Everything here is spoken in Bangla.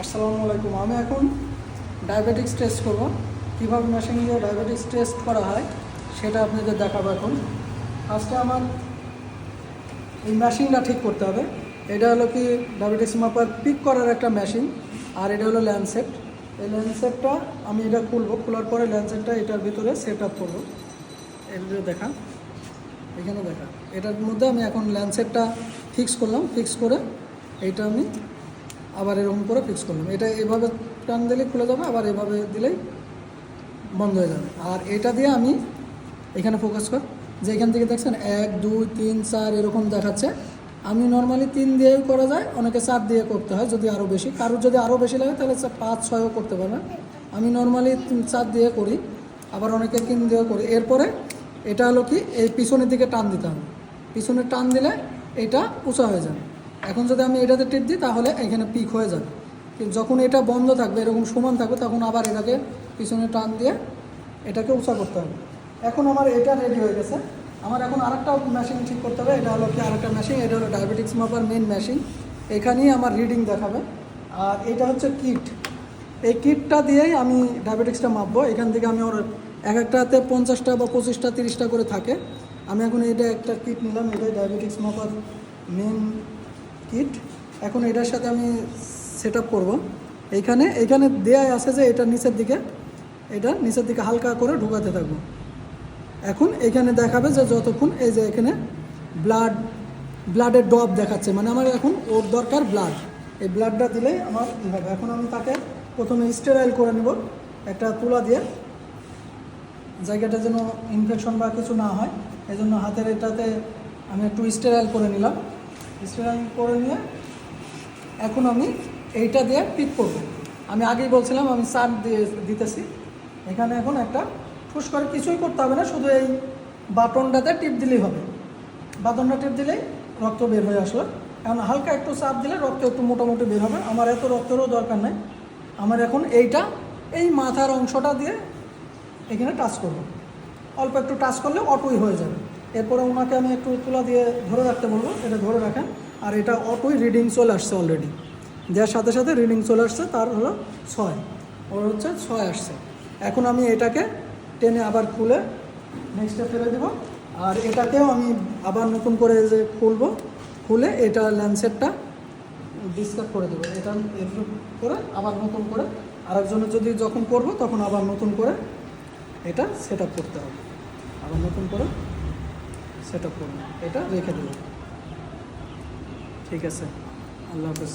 আসসালামু আলাইকুম। আমি এখন ডায়াবেটিক্স টেস্ট করব। কীভাবে মেশিন দিয়ে ডায়াবেটিক্স টেস্ট করা হয় সেটা আপনাদের দেখাবো এখন। ফার্স্টে আমার এই মেশিনটা ঠিক করতে হবে। এটা হলো কি ডায়াবেটিক্স মাপার পিক করার একটা মেশিন আর এটা হলো ল্যান্ডসেট এই ল্যান্ডসেটটা আমি এটা খুলবো। খোলার পরে ল্যান্ডসেটটা এটার ভিতরে সেট আপ করব এটা দেখা। এখানে দেখা। এটার মধ্যে আমি এখন ল্যান্ডসেটটা ফিক্স করলাম। ফিক্স করে এইটা আমি আবার এরকম করে ফিক্স করলাম এটা এভাবে টান দিলেই খুলে যাবে, আবার এভাবে দিলেই বন্ধ হয়ে যাবে। আর এটা দিয়ে আমি এখানে ফোকাস কর, যে এখান থেকে দেখছেন, এক, দুই, তিন, চার এরকম দেখাচ্ছে। আমি নর্মালি তিন দিয়েও করা যায়, অনেকে চার দিয়ে করতে হয় যদি আরও বেশি। কারোর যদি আরও বেশি লাগে তাহলে পাঁচ, ছয়ও করতে পারবেন আমি নর্মালি চার দিয়ে করি, আবার অনেকে তিন দিয়েও করি। এরপরে এটা হলো কি, এই পিছনের দিকে টান দিতে হবে। পিছনে টান দিলে এটা উঁচা হয়ে যাবে। এখন যদি আমি এটাতে টিপ দিই, তাহলে এখানে পিক হয়ে যাবে। যখন এটা বন্ধ থাকবে, এরকম সমান থাকবে, তখন আবার এটাকে পিছনে টান দিয়ে এটাকে উঁচা করতে হবে। এখন আমার এটা রেডি হয়ে গেছে। আমার এখন আরেকটা মেশিন ঠিক করতে হবে। এটা হলো কি? আরেকটা মেশিন এটা হলো ডায়াবেটিক্স মাপার মেন মেশিন এখানেই আমার রিডিং দেখাবে। আর এটা হচ্ছে কিট এই কিটটা দিয়েই আমি ডায়াবেটিক্সটা মাপবো। এখান থেকে আমি ওর এক একটাতে পঞ্চাশটা বা পঁচিশটা, তিরিশটা করে থাকে। আমি এখন এটা একটা কিট নিলাম। এটাই ডায়াবেটিক্স মাপার মেন কিট এখন এটার সাথে আমি সেট আপ করব। এইখানে এইখানে দেয়া আছে যে এটা নিচের দিকে, এটা নিচের দিকে হালকা করে ঢুকাতে থাকব। এখন এখানে দেখাবে যে যতক্ষণ এই যে এখানে ব্লাড ব্লাডের ডব দেখাচ্ছে। মানে আমার এখন ওর দরকার ব্লাড এই ব্লাডটা দিলেই আমার ই হবে। এখন আমি তাকে প্রথমে স্টেরাইল করে নেব, একটা তুলা দিয়ে। জায়গাটা যেন ইনফেকশন বা কিছু না হয় এই জন্য হাতের এটাতে আমি একটু স্টেরাইল করে নিলাম। স্টেরাইল করে নিয়ে এখন আমি এইটা দিয়ে পিক করব। আমি আগেই বলছিলাম, আমি চার দিয়ে দিতেছি। এখানে এখন একটা ফুস করে কিছুই করতে হবে না, শুধু এই বাটনটাতে টিপ দিলেই হবে। বাটনটা টিপ দিলেই রক্ত বের হয়ে আসলো। এখন হালকা একটু চাপ দিলে রক্ত একটু মোটামুটি বের হবে। আমার এত রক্তেরও দরকার নেই। আমার এখন এইটা, এই মাথার অংশটা দিয়ে এখানে টাচ করব। অল্প একটু টাচ করলে অটোই হয়ে যাবে। এরপরে ওনাকে আমি একটু তুলা দিয়ে ধরে রাখতে বলব, এটা ধরে রাখেন। আর এটা অটোই রিডিং চলে আসছে অলরেডি দেওয়ার সাথে সাথে রিডিং চলে আসছে, তার হলো ছয়। ওর হচ্ছে ছয় আসছে। এখন আমি এটাকে টেনে আবার খুলে নেক্সটে ফেলে দেবো। আর এটাকেও আমি আবার নতুন করে যে খুলবো, খুলে এটা ল্যান্ডসেটটা ডিসকাস করে দেবো। এটা এরকম করে আবার নতুন করে আরেকজনের যদি যখন করব, তখন আবার নতুন করে এটা সেট করতে হবে। আবার নতুন করে সেট আপ করব এটা রেখে দেবো ঠিক আছে। আল্লাহ হাফেজ।